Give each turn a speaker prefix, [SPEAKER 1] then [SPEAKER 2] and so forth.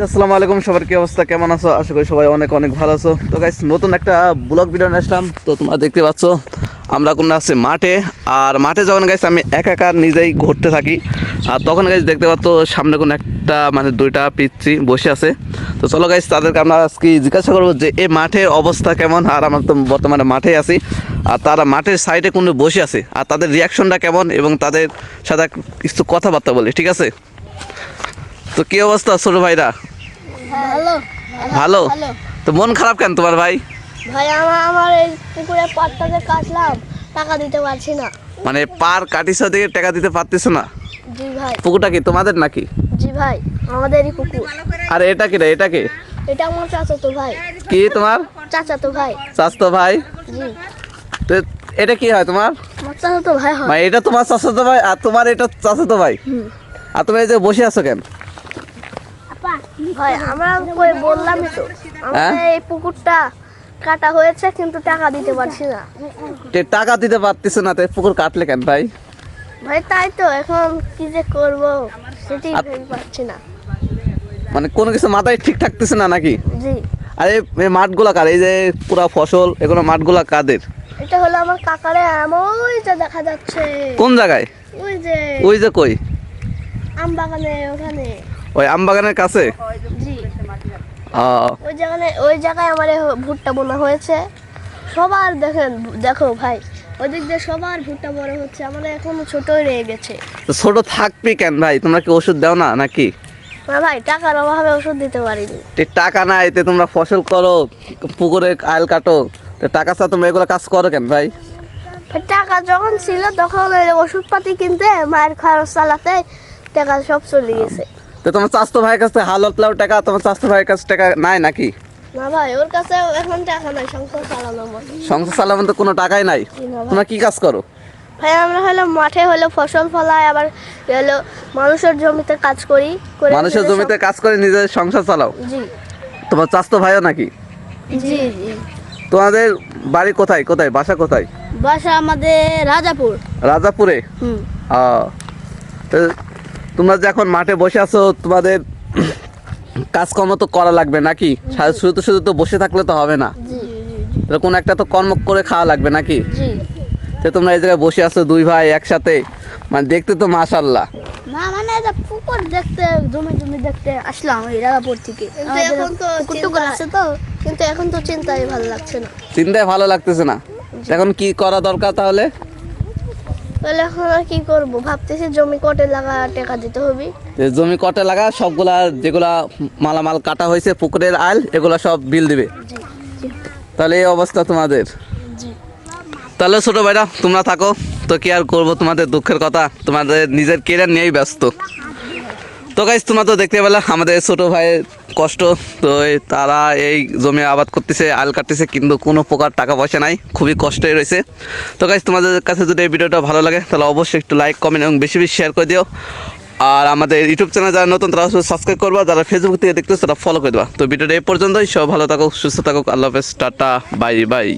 [SPEAKER 1] আসসালামু আলাইকুম, সবার কি অবস্থা? কেমন আছো? আশা করি সবাই অনেক অনেক ভালো আছো। তো গাইস নতুন একটা ব্লগ ভিডিও নিয়ে আসলাম। তো তোমরা দেখতে পাচ্ছ, আমরা কোন আছি মাঠে। আর মাঠে যখন গাইস আমি একা একা নিজেই ঘুরতে থাকি। আর তখন গাইস দেখতে পাচ্ছ, সামনে কোন একটা মানে দুইটা পিচ্ছি বসে আছে। তো চলো গাইস তাদেরকে আমরা আজকে জিজ্ঞাসা করব যে এই মাঠের অবস্থা কেমন? আর আমরা তো বর্তমানে মাঠে আছি। আর তারা মাঠের সাইডে কোনো বসে আছে। আর তাদের রিয়াকশনটা কেমন? এবং তাদের সাথে কিছু কথাবার্তা বলি, ঠিক আছে? তো কি অবস্থা ছোট ভাইরা?
[SPEAKER 2] ভালো।
[SPEAKER 1] ভালো? তো মন খারাপ কেন তোমার ভাই?
[SPEAKER 2] ভাই আমার আমার এই পুকুরে পাটটাতে কাটলাম। টাকা দিতে পারছি না।
[SPEAKER 1] মানে পার কাটিস দিকে টাকা দিতে পারতেছ না?
[SPEAKER 2] জি ভাই।
[SPEAKER 1] পুকুরটা কি তোমাদের নাকি?
[SPEAKER 2] জি ভাই আমাদেরই পুকুর।
[SPEAKER 1] আর এটা কি রে এটা কি?
[SPEAKER 2] এটা আমার চাচাতো ভাই।
[SPEAKER 1] কি তোমার?
[SPEAKER 2] চাচাতো ভাই।
[SPEAKER 1] চাচতো ভাই?
[SPEAKER 2] জি।
[SPEAKER 1] তো এটা কি হয় তোমার?
[SPEAKER 2] চাচাতো ভাই হয়।
[SPEAKER 1] মানে এটা তোমার চাচাতো ভাই আর তোমার এটা চাচাতো ভাই? আর তুমি এই যে বসে আছো কেন?
[SPEAKER 2] ভাই আমরা কই বললামই তো
[SPEAKER 1] হ্যাঁ?
[SPEAKER 2] আমাদের এই পুকুরটা কাটা হয়েছে কিন্তু টাকা দিতে পারছি না।
[SPEAKER 1] টাকা দিতে পারতেছ না তো পুকুর কাটলে কেন ভাই?
[SPEAKER 2] ভাই তাই তো এখন কি যে করব সেটাই ভেবে পাচ্ছি না।
[SPEAKER 1] মানে কোনো কিছু মাথায় ঠিক থাকতেছে না নাকি?
[SPEAKER 2] জি।
[SPEAKER 1] আর এই মাঠগুলা কার? এই যে পুরা ফসল এগুলো মাঠগুলা কাদের?
[SPEAKER 2] এটা হলো আমার কাকারে এমন ওই যে দেখা যাচ্ছে।
[SPEAKER 1] কোন জায়গায়?
[SPEAKER 2] ওই যে
[SPEAKER 1] ওই যে কই?
[SPEAKER 2] আম বাগানে ওখানে।
[SPEAKER 1] ওই আমবাগানের কাছে?
[SPEAKER 2] ওই জায়গায় ওই জায়গায় আমার ভুট্টা বোনা হয়েছে। সবার দেখেন দেখো ভাই ওই দিক দিয়ে সবার ভুট্টা বড় হচ্ছে। আমাদের এখন ছোটই রয়ে গেছে।
[SPEAKER 1] তো ছোট থাকবি কেন ভাই? তোমরা কি ওষুধ দাও না নাকি?
[SPEAKER 2] না ভাই টাকার অভাবে ওষুধ দিতে পারিনি।
[SPEAKER 1] টাকা নাই তে তোমরা ফসল করো পুকুরে আইল কাটো। তো টাকা ছাড়া তোমরা এগুলো কাজ করো কেন ভাই?
[SPEAKER 2] টাকা যখন ছিল তখন ওষুধপাতি কিনতে মায়ের খরচ চালাতে টাকা সব চলে গেছে।
[SPEAKER 1] তো তোমার চাস্তো ভাইয়ের কাছে হাল হতলাও টাকা তোমার চাস্তো ভাইয়ের কাছে টাকা নাই নাকি?
[SPEAKER 2] না ভাই ওর কাছে এখন টাকা নাই সংসার চালানোর মতো
[SPEAKER 1] সংসার চালাবার তো কোনো টাকাই নাই। তোমরা কি কাজ করো?
[SPEAKER 2] ভাই আমরা হলো মাঠে হলো ফসল ফলাই আবার হলো মানুষের জমিতে কাজ করি
[SPEAKER 1] মানুষের জমিতে কাজ করে নিজের সংসার চালাও?
[SPEAKER 2] জি।
[SPEAKER 1] তোমার চাস্তো ভাইও নাকি?
[SPEAKER 2] জি জি।
[SPEAKER 1] তোমাদের বাড়ি কোথায়? কোথায়? বাসা কোথায়?
[SPEAKER 2] বাসা আমাদের রাজাপুর।
[SPEAKER 1] রাজাপুরে?
[SPEAKER 2] হুম।
[SPEAKER 1] তো তোমরা যে এখন মাঠে বসে আছো তোমাদের কাজকর্ম তো করা লাগবে নাকি? শুধু শুধু তো বসে থাকলে তো হবে না।
[SPEAKER 2] জি
[SPEAKER 1] কোনো একটা তো কর্ম করে খাওয়া লাগবে নাকি?
[SPEAKER 2] জি।
[SPEAKER 1] তো তোমরা এই জায়গায় বসে আছো দুই ভাই একসাথে। মানে দেখতে তো মাশাল্লাহ
[SPEAKER 2] না মানে এটা পুকুর দেখতে জমি জমি দেখতে আসলাম এই রাজাপুর থেকে। এখন তো পুকুর আছে তো। কিন্তু এখন তো চিন্তাই ভালো লাগছে না।
[SPEAKER 1] চিন্তায় ভালো লাগতেছে না। এখন কি করা দরকার তাহলে?
[SPEAKER 2] তাহলে এখন আর কি করব? ভাবতেছি জমি কটে লাগা টেকা দিতে হবে।
[SPEAKER 1] জমি কটে লাগা সবগুলা যেগুলা মালামাল কাটা হয়েছে পুকুরের আইল এগুলা সব বিল দিবে। তাহলে এই অবস্থা তোমাদের। তাহলে ছোট ভাইরা তোমরা থাকো। তো কি আর করব তোমাদের দুঃখের কথা? তোমাদের নিজের কেরিয়ার নিয়েই ব্যস্ত। তো গাইজ তোমরা তো দেখতে পেলে, আমাদের ছোট ভাইয়ের কষ্ট। তো তারা এই জমি আবাদ করতেছে, আল কাটতেছে, কিন্তু কোনো প্রকার টাকা পয়সা নাই, খুবই কষ্টই রয়েছে। তো গাইজ তোমাদের কাছে যদি এই ভিডিওটা ভালো লাগে, তাহলে অবশ্যই একটু লাইক কমেন্ট এবং বেশি বেশি শেয়ার করে দিও। আর আমাদের ইউটিউব চ্যানেল যারা নতুন, তারা সাবস্ক্রাইব করবা, যারা ফেসবুক থেকে দেখতেছো, তারা ফলো করে দেবা। তো ভিডিওটা এই পর্যন্তই সব ভালো থাকুক সুস্থ থাকুক আল্লাহ হাফেজ, টাটা বাই বাই